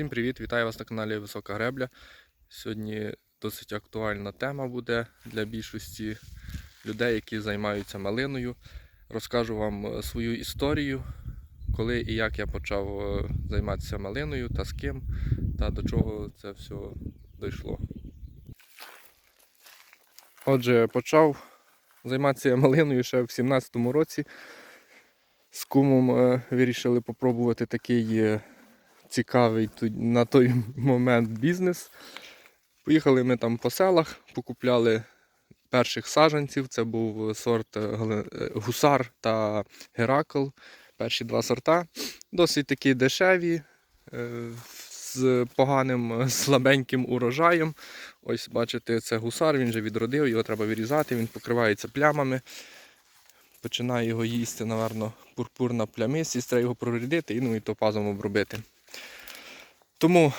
Всім привіт! Вітаю вас на каналі Висока Гребля. Сьогодні досить актуальна тема буде для більшості людей, які займаються малиною. Розкажу вам е, свою історію, коли і як я почав е, займатися малиною та з ким, та до чого це все дійшло. Отже, почав займатися малиною ще в 17-му році. З кумом е, вирішили попробувати такий цікавий на той момент бізнес. Поїхали ми там по селах, покупляли перших саджанців. Це був сорт е, е, гусар та геракл. Перші два сорта. Досить такі дешеві, е, з поганим слабеньким урожаєм. Ось бачите, це гусар, він вже відродив, його треба вирізати, він покривається плямами. Починає його їсти, напевно, пурпурна плямистість, треба його прорядити і ну, і топазом обробити. Тому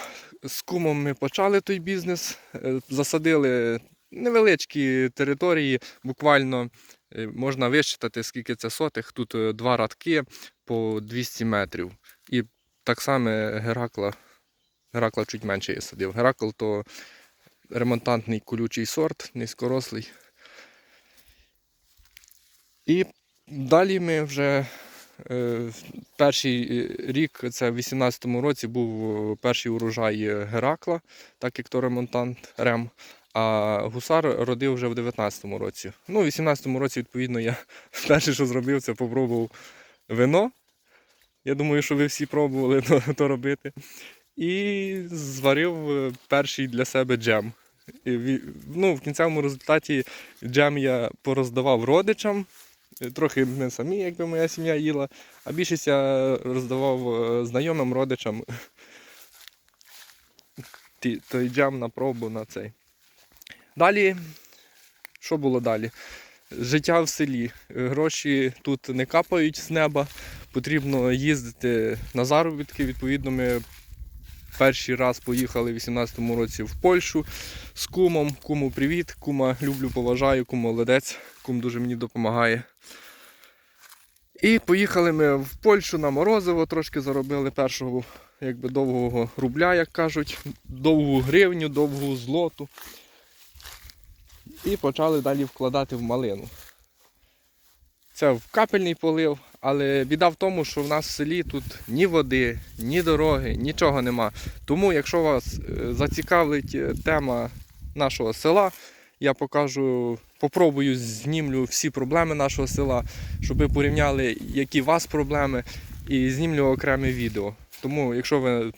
з кумом ми почали той бізнес, е, засадили невеличкі території, буквально е, можна висчитати, скільки це сотих. Тут е, два радки по 200 метрів. І так само Геракла, Геракла чуть менше я садив. Геракл то ремонтантний колючий сорт, низькорослий. І далі ми вже перший е, рік, це в 18-му році, був е, перший урожай е, Геракла, так як то ремонтант Рем. А гусар родив вже в 19-му році. Ну, в 18-му році, відповідно, я перше, що зробив, це попробував вино. Я думаю, що ви всі пробували то, то робити. І зварив е, перший для себе джем. І, ну, в кінцевому результаті джем я пороздавав родичам. Е, Трохи ми самі, якби моя сім'я їла, а більшість я роздавав е, знайомим родичам той джем на пробу на цей. Далі, що було далі? Життя в селі. Е, Гроші тут не капають з неба, потрібно їздити на заробітки. Відповідно, ми перший раз поїхали в 18-му році в Польщу з кумом. Куму привіт, кума люблю, поважаю, кум молодець, кум дуже мені допомагає. І поїхали ми в Польщу на Морозиво, трошки заробили першого якби, довгого рубля, як кажуть, довгу гривню, довгу злоту. І почали далі вкладати в малину. Це в капельний полив, але біда в тому, що в нас в селі тут ні води, ні дороги, нічого нема. Тому, якщо вас е, зацікавить е, тема нашого села, я покажу, попробую знімлю всі проблеми нашого села, щоб ви порівняли, які у вас проблеми, і знімлю окреме відео. Тому, якщо ви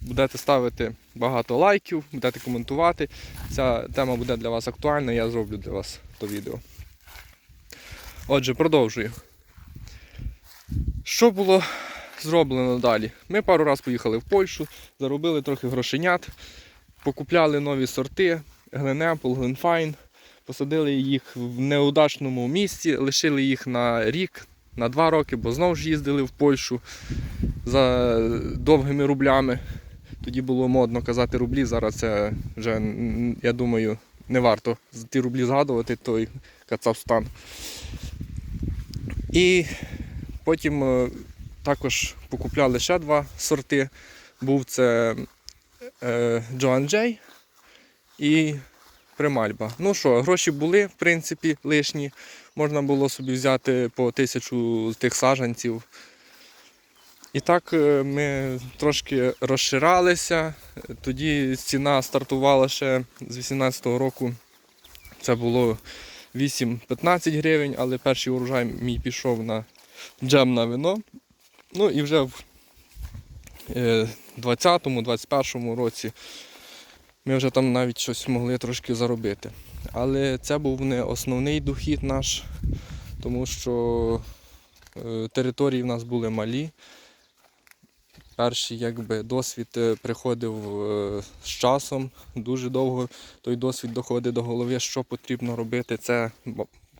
будете ставити багато лайків, будете коментувати, ця тема буде для вас актуальна, я зроблю для вас то відео. Отже, продовжую. Що було зроблено далі? Ми пару разів поїхали в Польщу, заробили трохи грошенят, покупляли нові сорти, Гленепл, Гленфайн, посадили їх в неудачному місці, лишили їх на рік, на два роки, бо знову ж їздили в Польщу за довгими рублями. Тоді було модно казати рублі, зараз це вже, я думаю, не варто ті рублі згадувати той Кацапстан. І потім е, також покупляли ще два сорти. Був це е, Джоан Джей і Примальба. Ну що, гроші були, в принципі, лишні. Можна було собі взяти по тисячу тих саджанців. І так е, ми трошки розширалися. Тоді ціна стартувала ще з 18-го року. Це було 8-15 гривень, але перший урожай мій пішов на джем на вино. Ну і вже в е, 20-21 році ми вже там навіть щось могли трошки заробити. Але це був не основний дохід наш, тому що е, території в нас були малі. Перший якби, досвід е, приходив е, з часом. Дуже довго той досвід доходить до голови, що потрібно робити. Це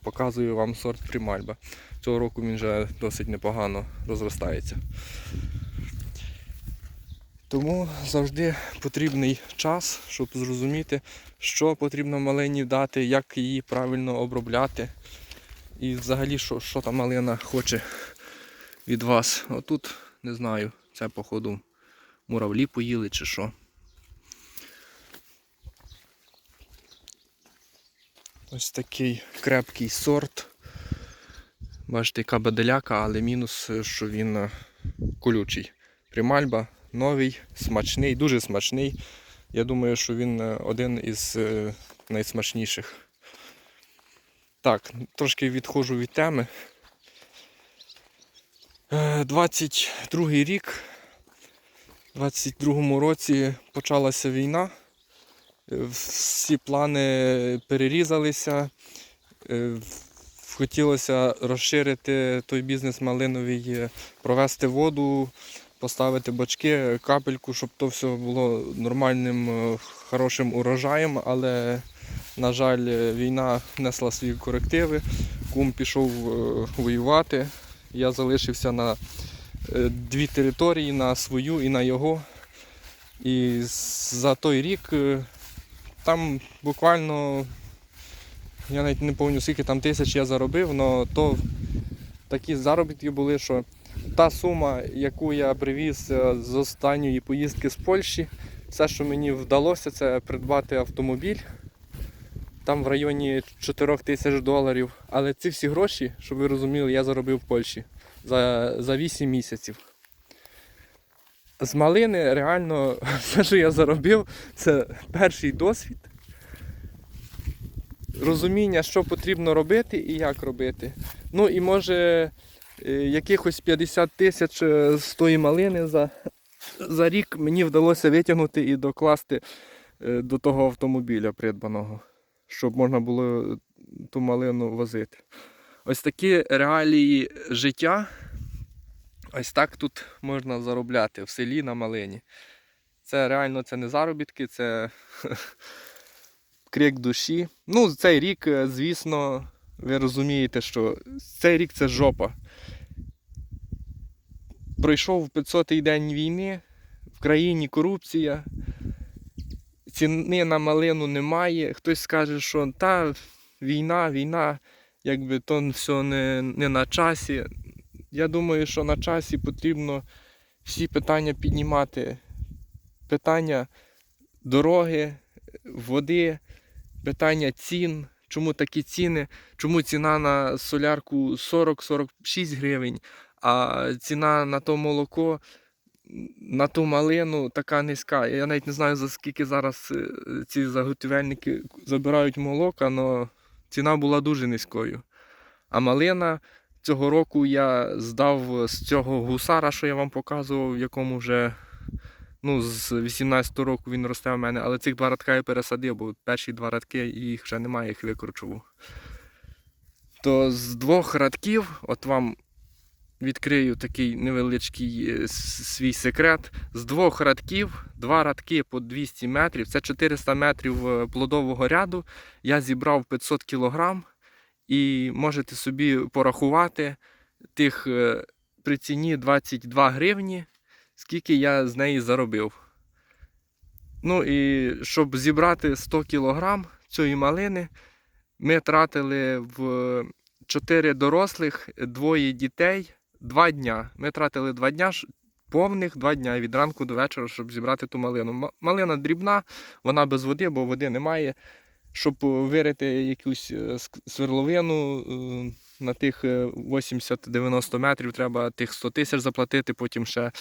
показую вам сорт Примальба. Цього року він вже досить непогано розростається. Тому завжди потрібний час, щоб зрозуміти, що потрібно малині дати, як її правильно обробляти. І взагалі, що, що та малина хоче від вас. Отут, не знаю, це походу муравлі поїли чи що. Ось такий крепкий сорт. Бачите, яка баделяка, але мінус, що він е, колючий. Примальба новий, смачний, дуже смачний. Я думаю, що він е, один із е, найсмачніших. Так, трошки відходжу від теми. Е, 22 рік. У 22-му році почалася війна. Е, Всі плани перерізалися. Е, Хотілося розширити той бізнес малиновий, е, провести воду, поставити бачки, капельку, щоб то все було нормальним, хорошим урожаєм, але, на жаль, війна внесла свої корективи. Кум пішов воювати. Я залишився на дві території, на свою і на його. І за той рік е, там буквально, я навіть не пам'ятаю, скільки там тисяч я заробив, але то такі заробітки були, що та сума, яку я привіз е, з останньої поїздки з Польщі, все, що мені вдалося, це придбати автомобіль. Там в районі 4 тисяч доларів. Але ці всі гроші, щоб ви розуміли, я заробив в Польщі за, за 8 місяців. З малини реально все, що я заробив, це перший досвід. Розуміння, що потрібно робити і як робити. Ну і може е, якихось 50 тисяч е, з тої малини за, за рік мені вдалося витягнути і докласти е, до того автомобіля придбаного, щоб можна було ту малину возити. Ось такі реалії життя. Ось так тут можна заробляти в селі на малині. Це реально це не заробітки, це крик душі. Ну, цей рік, е, звісно, ви розумієте, що цей рік це жопа. Пройшов 500-й день війни, в країні корупція, ціни на малину немає. Хтось скаже, що та війна, війна, якби то все не, не на часі. Я думаю, що на часі потрібно всі питання піднімати. Питання дороги, води, питання цін. Чому такі ціни? Чому ціна на солярку 40-46 гривень, а ціна на то молоко, на ту малину така низька. Я навіть не знаю, за скільки зараз е, ці заготівельники забирають молока, але ціна була дуже низькою. А малина цього року я здав з цього гусара, що я вам показував, в якому вже ну, з 18 року він росте в мене, але цих два радка я пересадив, бо перші два радки їх вже немає, їх викручував. То з двох радків, от вам відкрию такий невеличкий е, свій секрет. З двох радків, два радки по 200 метрів, це 400 метрів е, плодового ряду. Я зібрав 500 кілограм. І можете собі порахувати тих е, при ціні 22 гривні, скільки я з неї заробив. Ну і щоб зібрати 100 кілограм цієї малини, ми тратили в 4 дорослих, двоє дітей, 2 дня. Ми тратили 2 дня, повних 2 дня від ранку до вечора, щоб зібрати ту малину. Малина дрібна, вона без води, бо води немає. Щоб е, вирити якусь е, сверловину е, на тих е, 80-90 метрів, треба тих 100 тисяч заплатити, потім ще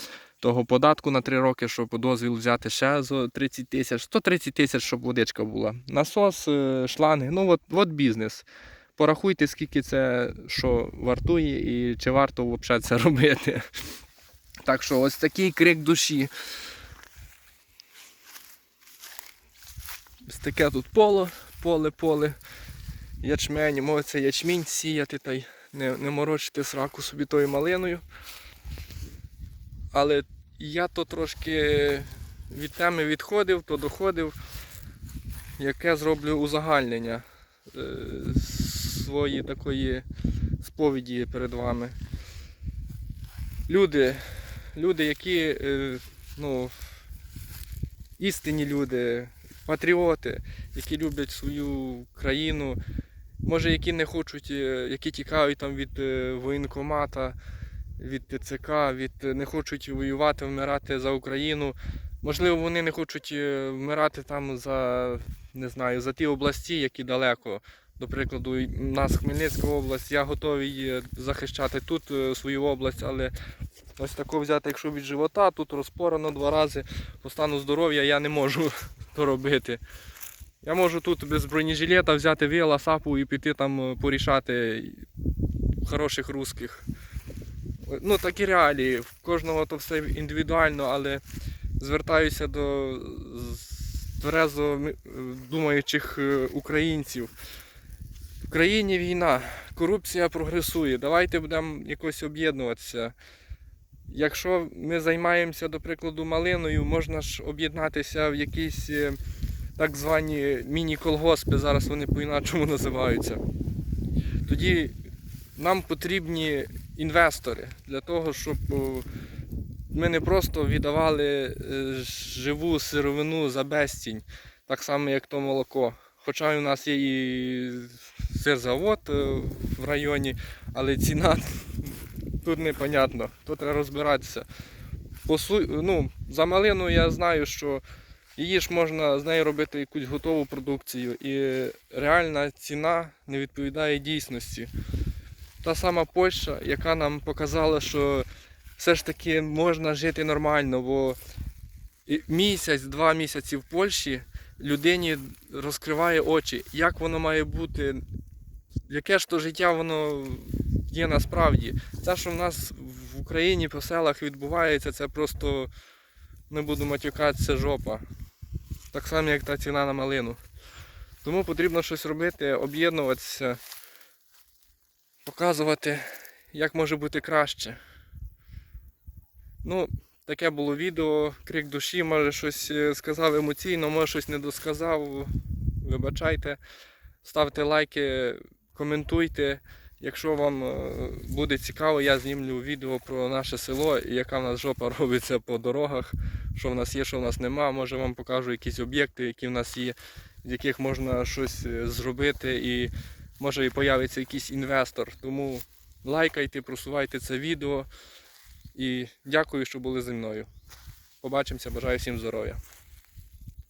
того податку на 3 роки, щоб дозвіл взяти ще за 30 тисяч, 130 тисяч, щоб водичка була. Насос, шланги, ну от, от бізнес. Порахуйте, скільки це що вартує і чи варто взагалі це робити. Так що ось такий крик душі. Ось таке тут поле, поле, поле. Ячмень, мовиться ячмінь сіяти та й не, не морочити сраку собі тою малиною. Але я то трошки від теми відходив, то доходив, яке зроблю узагальнення свої такої сповіді перед вами. Люди, люди, які е, ну, істинні люди, патріоти, які люблять свою країну, може, які не хочуть, е, які тікають там від е, воєнкомата, від ТЦК, від не хочуть воювати, вмирати за Україну. Можливо, вони не хочуть вмирати там за не знаю, за ті області, які далеко. До прикладу, у нас Хмельницька область, я готовий е, захищати тут е, свою область, але ось тако взяти, якщо від живота, тут розпорано два рази по стану здоров'я я не можу то робити. Я можу тут без бронежилета взяти вила, сапу і піти там е, порішати хороших русських. Ну, такі реалії. В кожного то все індивідуально, але звертаюся до тверезо думаючих українців. В країні війна, корупція прогресує. Давайте будемо якось об'єднуватися. Якщо ми займаємося, до прикладу, малиною, можна ж об'єднатися в якісь е, так звані міні-колгоспи, зараз вони по-іначому називаються. Тоді нам потрібні інвестори для того, щоб ми не просто віддавали е, живу сировину за безцінь, так само як то молоко. Хоча у нас є і сирзавод е, в районі, але ціна тут непонятно. Тут треба розбиратися. По су... ну, за малину я знаю, що її ж можна з нею робити якусь готову продукцію, і реальна ціна не відповідає дійсності. Та сама Польща, яка нам показала, що все ж таки можна жити нормально, бо місяць, два місяці в Польщі людині розкриває очі, як воно має бути, яке ж то життя воно є насправді. Те, що в нас в Україні по селах відбувається, це просто не буду матюкатися жопа. Так само, як та ціна на малину. Тому потрібно щось робити, об'єднуватися, показувати, як може бути краще. Ну, таке було відео, крик душі, може щось е, сказав емоційно, може щось не досказав. Вибачайте, ставте лайки, коментуйте. Якщо вам е, буде цікаво, я знімлю відео про наше село яка в нас жопа робиться по дорогах, що в нас є, що в нас нема. Може вам покажу якісь об'єкти, які в нас є, з яких можна щось е, зробити і може і появиться якийсь інвестор. Тому лайкайте, просувайте це відео. І дякую, що були зі мною. Побачимося, бажаю всім здоров'я.